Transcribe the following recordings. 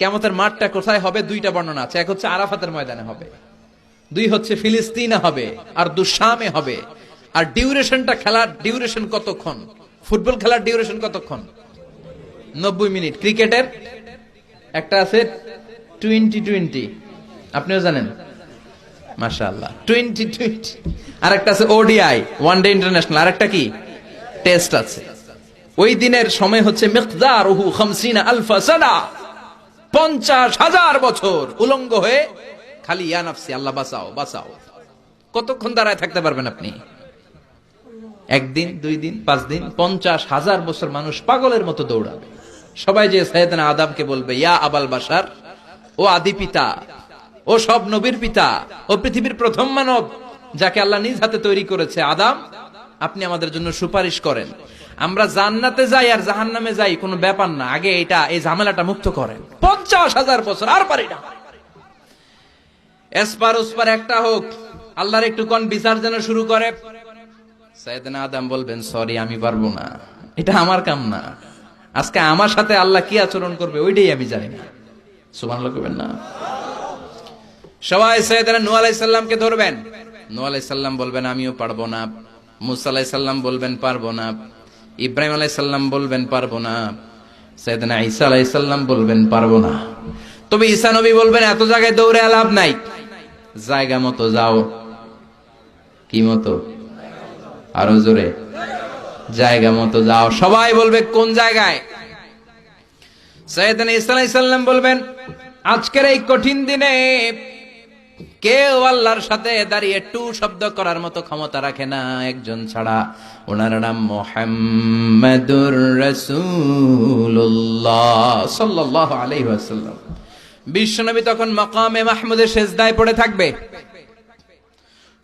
কেমতের মাঠটা কোথায় হবে? দুইটা বর্ণনা আছে। এক হচ্ছে আরাফাতের ময়দানে হবে। দুই হচ্ছে ফিলিস্তিনে হবে আর দুঃসামে হবে। আর ডিউরেশনটা খেলার ডিউরেশন কতক্ষণ? ফুটবল খেলার ডিউরেশন কতক্ষণ? নব্বই মিনিট। ক্রিকেটের একটা আছে টোয়েন্টি টোয়েন্টি। আপনিও জানেন? মাশাআল্লাহ। Twenty twenty. আর একটা আছে ওডিআই ওয়ান ডে ইন্টারন্যাশনাল। আর একটা কি? টেস্ট আছে। ওই দিনের সময় হচ্ছে মিকদার উহু খামসিনা আলফা সানা। পঞ্চাশ হাজার বছর উলঙ্গ হয়ে খালি ইয়া নাফসি, আল্লাহ বাঁচাও বাঁচাও। কতক্ষণ দাঁড়ায় থাকতে পারবেন আপনি? একদিন, দুই দিন, পাঁচ দিন, পঞ্চাশ হাজার বছর মানুষ পাগলের মতো দৌড়াবে। সবাই যে সৈয়দনা আদামকে বলবে, ইয়া আবাল বাসার ও আদি পিতা, ও সব নবীর পিতা, ও পৃথিবীর প্রথম মানব, যাকে আল্লাহ নিজ হাতে তৈরি করেছে আদাম, আপনি আমাদের জন্য সুপারিশ করেন। আমরা জান্নাতে যাই আর জাহান্নামে যাই কোনো ব্যাপার না। আগে এটা, এই ঝামেলাটা মুক্ত করেন। পঞ্চাশ হাজার বছর, আর পারি না। এসপার ওসপার একটা হোক, আল্লাহর একটু কোন বিচার যেন শুরু করে। আদম বলবেন সরি আমি পারব না। এটা আমার কাম না। আজকে আমার সাথে আল্লাহ কি আচরণ করবে, ওইটাই আমি জানি না। সুবহানাল্লাহ করবেন না। সবাই আলাইহিস সালামকে ধরবেন। নূহ আলাইহিস সালাম বলবেন, আমিও পারব না। মুসা আলাইহিস সালাম বলবেন, পারব না। ইব্রাহিম আলাইহিস সালাম বলবেন, পারব না। সৈয়দনা ঈসা আলাইহিস সালাম বলবেন, পারব না। তবে ঈসা নবী বলবেন, এত জায়গায় দৌড়ে লাভ নাই। জায়গা মতো যাও। কি মতো? আরও জোরে। জায়গা মতো যাও। সবাই বলবে, কোন জায়গায়? সৈয়দনা ঈসা আলাইহিস সালাম বলবেন, আজকের এই কঠিন দিনে কেউ আল্লাহর সাথে দাঁড়িয়ে টু শব্দ করার মতো ক্ষমতা রাখে না একজন ছাড়া। ওনার নাম মোহাম্মদুর রসুল্লাহ সাল্লাল্লাহু আলাইহি ওয়াসাল্লাম। বিশ্বনবী তখন মাকামে মাহমুদের সেজদায় পড়ে থাকবে।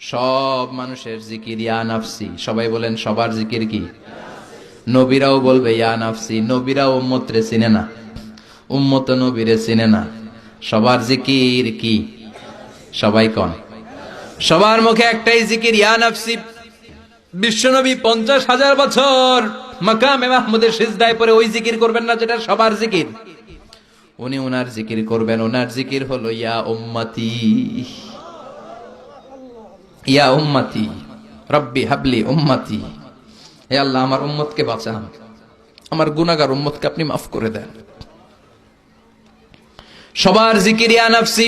সব মানুষের জিকির, ইয়া নাফসি। সবাই বলেন, সবার জিকির কি? নবীরাও বলবে, ইয়া নাফসি। নবীরাও উম্মতরে চিনে না। উম্মত নবীরে চিনে না। সবার জিকির কি? সবাই কন। সবার মুখে একটাই জিকির, ইয়া নাফসি, বিশ্বনবী পঞ্চাশ হাজার বছর মাকামে মাহমুদের সিজদায় পরে ওই জিকির করবেন না যেটা সবার জিকির। উনি ওনার জিকির করবেন ওনার জিকির হলো, ইয়া উম্মতি ইয়া উম্মতি, রব্বি হাবলি উম্মতি। হে আল্লাহ, আমার উম্মতকে বাঁচান। আমার গুনাগার উম্মতকে আপনি মাফ করে দেন। সবার জিকির, ইয়া নাফসি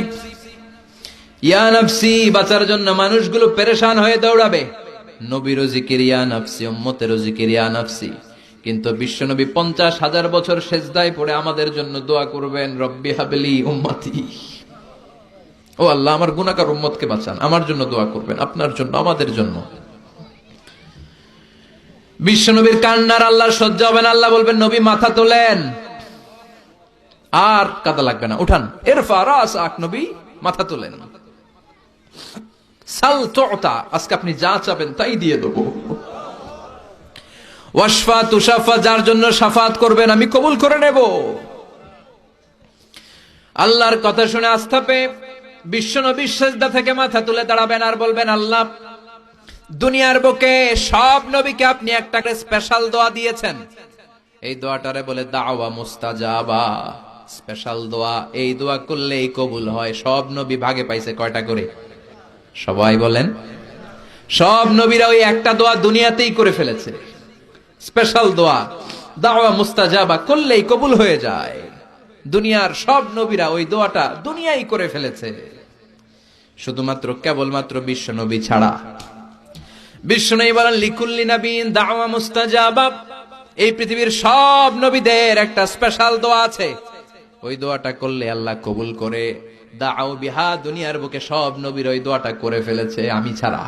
ইয়া নাফসি, বাঁচার জন্য মানুষগুলো পেরেশান হয়ে দৌড়াবে। নবীরও জিকির জিকির কিন্তু বিশ্বনবী পঞ্চাশ হাজার বছর সেজদায় পড়ে আমাদের জন্য দোয়া করবেন, রব্বি হাবলি উম্মতি। ও আল্লাহ, আমার গুনাকার উম্মতকে বাঁচান, আমার জন্য দোয়া করবেন, আপনার জন্য, আমাদের জন্য। বিশ্বনবীর কান্নার আল্লাহ সহ্য হবেন আল্লাহ বলবেন, নবী, মাথা তোলেন। আর কাদা লাগবে না, উঠান এর ফারাস আক নবী, মাথা তোলেন। সাল তোতা আজকে আপনি যা চাবেন তাই দিয়ে দেবো। ওয়াসফা তুষাফা যার জন্য সাফাত করবেন আমি কবুল করে নেব। আল্লাহর কথা শুনে আস্থা পেয়ে বিশ্ব নবিশ্বাসদা থেকে মাথা তুলে দাঁড়াবেন আর বলবেন, আল্লাহ, দুনিয়ার বুকে সব নবীকে আপনি একটা করে স্পেশাল দোয়া দিয়েছেন। এই দোয়াটারে বলে দাওয়া মুস্তাজাবা। স্পেশাল দোয়া, এই দোয়া করলেই কবুল হয়, সব নবী ভাগে পাইছে কয়টা করে? সবাই বলেন, সব নবীরা ওই একটা দোয়া দুনিয়াতেই করে ফেলেছে। স্পেশাল দোয়া, দাওয়া মুস্তাজাবা করলেই কবুল হয়ে যায়। দুনিয়ার সব নবীরা ওই দোয়াটা দুনিয়াই করে ফেলেছে। শুধুমাত্র কেবলমাত্র বিশ্ব নবী ছাড়া। বিশ্ব নবী বলেন, লিকুল্লি নবীন দাওয়া মুস্তাজাবা। এই পৃথিবীর সব নবীদের একটা স্পেশাল দোয়া আছে। ওই দোয়াটা করলে আল্লাহ কবুল করে। দাও বিহা, দুনিয়ার বুকে সব নবীর ওই দোয়াটা করে ফেলেছে, আমি ছাড়া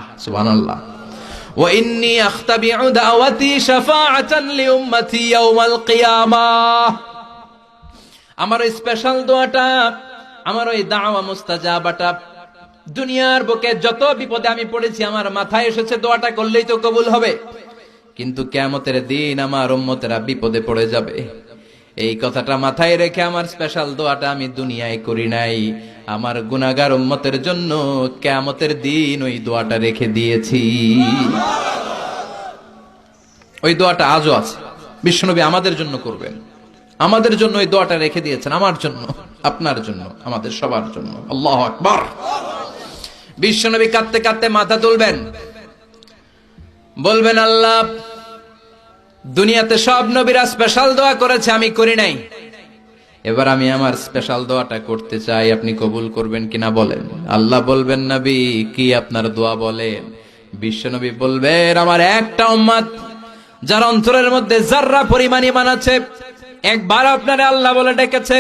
আমার ওই স্পেশাল দোয়াটা, আমার ওই দাওয়া মুস্তাজাবাটা, দুনিয়ার বুকে যত বিপদে আমি পড়েছি, আমার মাথায় এসেছে দোয়াটা করলেই তো কবুল হবে। কিন্তু কেমতের দিন আমার উম্মতেরা বিপদে পড়ে যাবে। এই কথাটা মাথায় রেখে আমার স্পেশাল দোয়াটা আমি দুনিয়ায় করি নাই। আমার গুনাগার উম্মতের জন্য কেমতের দিন ওই দোয়াটা রেখে দিয়েছি। ওই দোয়াটা আজও আছে। বিশ্বনবী আমাদের জন্য করবেন। আমাদের জন্য ওই দোয়াটা রেখে দিয়েছেন আমার জন্য, আপনার জন্য, আমাদের সবার জন্য। আল্লাহ আকবার। বিশ্বনবী কাঁদতে কাঁদতে মাথা তুলবেন। বলবেন, আল্লাহ দুনিয়াতে সব নবীরা স্পেশাল দোয়া করেছে, আমি করি নাই। এবার আমি আমার স্পেশাল দোয়াটা করতে চাই, আপনি কবুল করবেন কিনা বলেন? আল্লাহ বলবেন, নবী, কি আপনার দোয়া বলেন? বিশ্বনবী বলবেন, আমার একটা উম্মাদ যার অন্তরের মধ্যে জাররা পরিমাণ ইমান একবার আপনারে আল্লাহ বলে ডেকেছে,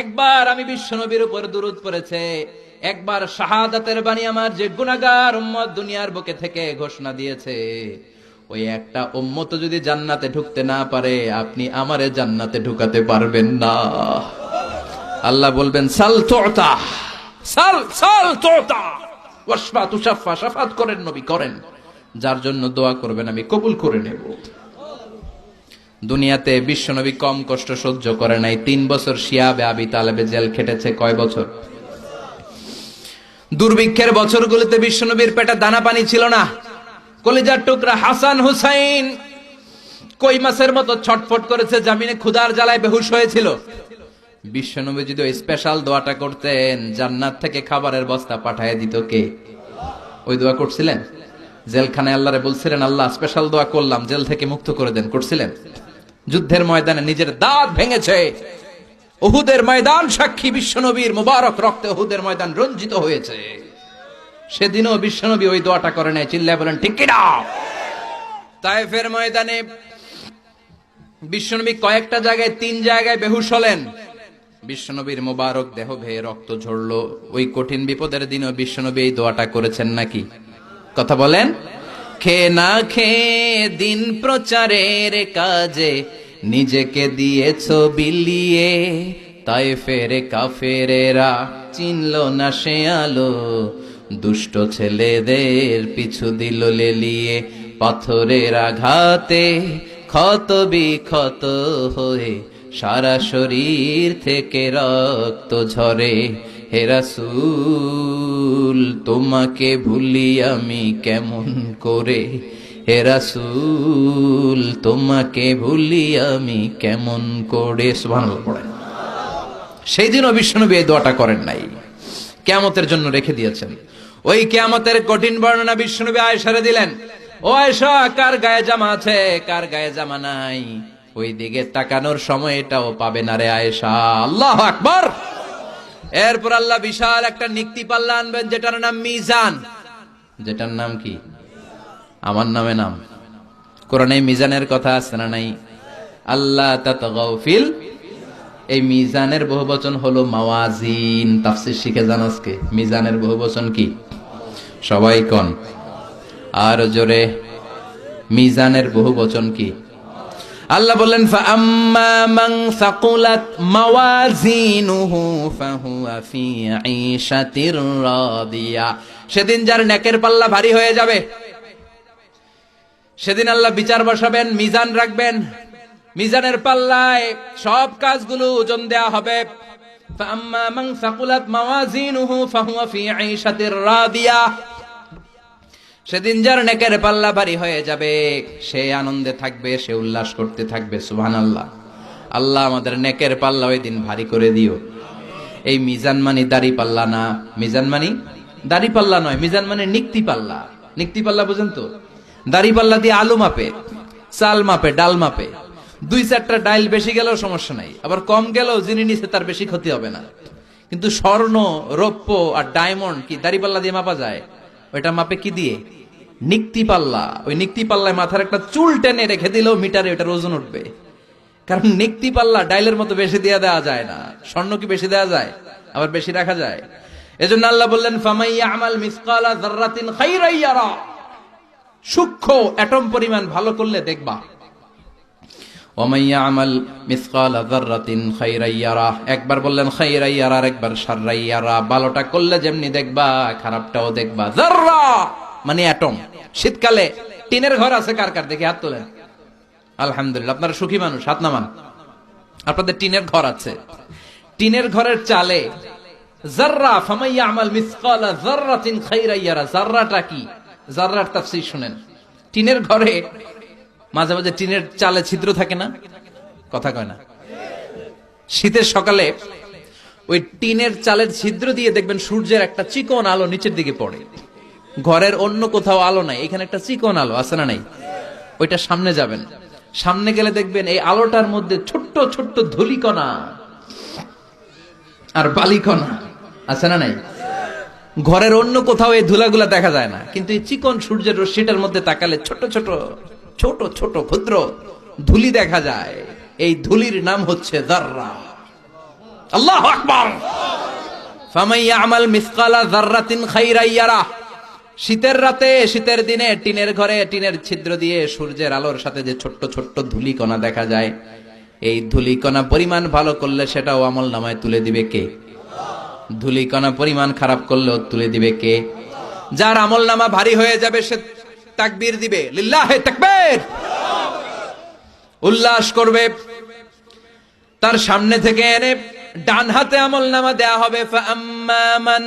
একবার আমি বিশ্বনবীর উপর দুরুদ পড়েছে, একবার শাহাদাতের বাণী আমার যে গুনাহগার উম্মত দুনিয়ার বুকে থেকে ঘোষণা দিয়েছে। ওই একটা উম্মত যদি জান্নাতে ঢুকতে না পারে, আপনি আমারে জান্নাতে ঢুকাতে পারবেন না। আল্লাহ বলবেন, সাল তোতা, সাল সাল তোতা। ওয়াসফা তুষাফা সাফাত করেন নবী, করেন। যার জন্য দোয়া করবেন, আমি কবুল করে নেব। দুনিয়াতে বিশ্বনবী কম কষ্ট সহ্য করে নাই। তিন বছর শিয়াবে আবি তালেবে জেল খেটেছে কয় বছর? দুর্ভিক্ষের বছরগুলোতে বিশ্বনবীর পেটে দানা পানি ছিল না। কলিজার টুকরা হাসান হুসাইন। কই মাসের মতো ছটফট করেছে, জামিনে ক্ষুদার জ্বালায় বেহুশ হয়েছিল। বিশ্বনবী যদি ওই স্পেশাল দোয়াটা করতেন, জান্নাত থেকে খাবারের বস্তা পাঠায় দিত কে? ওই দোয়া করছিলেন? জেলখানায় আল্লাহরে বলছিলেন, আল্লাহ স্পেশাল দোয়া করলাম, জেল থেকে মুক্ত করে দেন। করছিলেন? যুদ্ধের ময়দানে নিজের দাঁত ভেঙেছে। উহুদের ময়দান সাক্ষী বিশ্বনবীর মুবারক রক্তে উহুদের ময়দান রঞ্জিত হয়েছে। সেদিনও বিশ্বনবী ওই দোয়াটা করে নেয়, চিল্লায় বলেন, ঠিক কিনা? তাইফের ময়দানে বিশ্বনবী কয়েকটা জায়গায়, তিন জায়গায় বেহুশ হলেন। বিশ্বনবীর মোবারক দেহ ভেয়ে রক্ত ঝরলো। ওই কঠিন বিপদের দিনও বিশ্বনবী এই দোয়াটা করেছেন নাকি? কথা বলেন? খে না খে দিন প্রচারের কাজে, নিজেকে দিয়েছ বিলিয়ে। তাই ফেরে কাফেরেরা চিনল না সে আলো দুষ্ট ছেলেদের পিছু দিল লেলিয়ে পাথরের আঘাতে, ক্ষত বিক্ষত হয়ে সারা শরীর থেকে রক্ত ঝরে। হেরাসুল তোমাকে ভুলি আমি কেমন করে? হেরাসুল তোমাকে ভুলি আমি কেমন করে? সুবহানাল্লাহ, পড়েন। সেই দিনও বিষ্ণুনবী এই দোয়াটা করেন নাই। কেয়ামতের জন্য রেখে দিয়েছেন। ওই কেয়ামতের কঠিন বর্ণনা বিষ্ণুনবী আয়েশারে দিলেন। ও আয়েশা, কার গায়ে জামা আছে? কার গায়ে জামা নাই? ওই দিকে তাকানোর সময় এটাও পাবে না রে আয়েশা। আল্লাহ আকবর! এরপর আল্লাহ বিশাল একটা নিক্তি পাল্লা আনবেন, যেটার নাম মিজান। যেটার নাম কি? আমার নামে নাম। কোরআনে মিজানের কথা আছে না নাই? আল্লাহ তাতগাও ফিল। এই মিজানের বহুবচন হলো মাওয়াজিন। তাফসির শিখে আজকে। মিজানের বহুবচন কি? সবাই কন। আর জোরে, মিজানের বহু বচন কি? আল্লাহ বললেন সেদিন যার নেকের পাল্লা ভারী হয়ে যাবে, সেদিন আল্লাহ বিচার বসাবেন, মিজান রাখবেন। মিজানের পাল্লায় সব কাজগুলো ওজন দেয়া হবে। فأما من ثقلت موازينه فهو في عيشة راضية সেদিন যার নেকের পাল্লা ভারী হয়ে যাবে সে আনন্দে থাকবে সে উল্লাস করতে থাকবে সুবহান আল্লাহ আল্লাহ আমাদের নেকের পাল্লা ওই দিন ভারী করে দিও এই মিজান মানি দাড়ি পাল্লা না মিজান মানি দাড়ি পাল্লা নয় মিজান মানে নিক্তি পাল্লা নিক্তি পাল্লা বুঝেন তো দাড়ি পাল্লা দিয়ে আলু মাপে চাল মাপে ডাল মাপে দুই চারটা ডাইল বেশি গেলেও সমস্যা নাই। আবার কম গেলেও যিনি নিচে তার বেশি ক্ষতি হবে না। কিন্তু স্বর্ণ, রৌপ্য আর ডায়মন্ড কি দাড়ি পাল্লা দিয়ে মাপা যায়? ওইটা মাপে কি দিয়ে? নিক্তি পাল্লা। ওই নিক্তি পাল্লায় মাথার একটা চুল টেনে রেখে দিলেও মিটারে ওটার ওজন উঠবে। কারণ নিক্তি পাল্লা ডাইলের মতো বেশি দেওয়া দেওয়া যায় না। স্বর্ণ কি বেশি দেওয়া যায়? আবার বেশি রাখা যায়। এজন্য আল্লাহ বললেন ফামাইয়া আমাল সূক্ষ্ম অ্যাটম পরিমাণ ভালো করলে দেখবা ওমাইয়া আমাল মিসকাল যাররাতিন খাইরাইয়ারা একবার বললেন খাইরাইয়ারা একবার শাররাইয়ারা ভালোটা করলে যেমনি দেখবা, খারাপটাও দেখবা। যাররা মানে অ্যাটম। শীতকালে টিনের ঘর আছে কার কার? দেখে হাত তোলেন। আলহামদুলিল্লাহ, আপনারা সুখী মানুষ, হাত নামান। আপনাদের টিনের ঘর আছে। টিনের ঘরের চালে জাররা ফামাইয়া আমাল মিসকাল যাররাতিন খাইরাইয়ারা জাররাটা কি? জাররার তাফসীর শুনেন। টিনের ঘরে মাঝে মাঝে টিনের চালে ছিদ্র থাকে না? কথা কয় না। শীতের সকালে ওই টিনের চালের ছিদ্র দিয়ে দেখবেন সূর্যের একটা চিকন আলো নিচের দিকে পড়ে। ঘরের অন্য কোথাও আলো নাই, এখানে একটা চিকন আলো, আছে না নাই? ওইটা সামনে যাবেন। সামনে গেলে দেখবেন এই আলোটার মধ্যে ছোট্ট ছোট্ট ধুলিকণা আর বালিকণা, আছে না নাই? ঘরের অন্য কোথাও এই ধুলাগুলা দেখা যায় না, কিন্তু এই চিকন সূর্যের রশ্মিটার মধ্যে তাকালে ছোট ছোট ছোট ছোট, ক্ষুদ্র ধুলি দেখা যায়। এই ধুলির নাম হচ্ছে দাররা আল্লাহ আকবার। শীতের রাতে, শীতের দিনে টিনের ঘরে টিনের ছিদ্র দিয়ে সূর্যের আলোর সাথে যে ছোট্ট ছোট্ট ধুলিকণা দেখা যায়, এই ধুলিকণা পরিমাণ ভালো করলে সেটাও আমল নামায় তুলে দিবে কে? ধুলিকণা পরিমাণ খারাপ করলেও তুলে দিবে কে? যার আমল নামা ভারী হয়ে যাবে, সে তাকবীর দিবে লিল্লাহে তাকবীর উল্লাস করবে তার সামনে থেকে এনে ডান হাতে আমল নামা দেয়া হবে ফাম্মান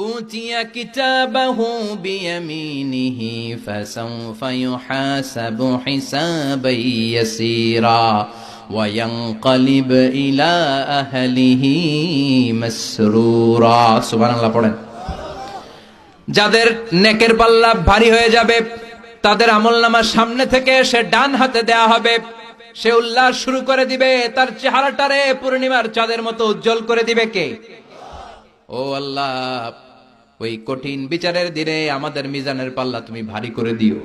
উতিয়া কিতাবাহু বিয়ামিনিহি ফাসাউফা ইউহাসাবু হিসাবান ইয়াসীরা وينقلب إلى أهله مسرورا সুবহানাল্লাহ পড়েন যাদের নেকের পাল্লা ভারী হয়ে যাবে, তাদের আমল নামার সামনে থেকে সে ডান হাতে দেয়া হবে। সে উল্লাস শুরু করে দিবে, তার চেহারাটা রে পূর্ণিমার চাঁদের মতো উজ্জ্বল করে দিবে কে? ও আল্লাহ, ওই কঠিন বিচারের দিনে আমাদের মিজানের পাল্লা তুমি ভারী করে দিও।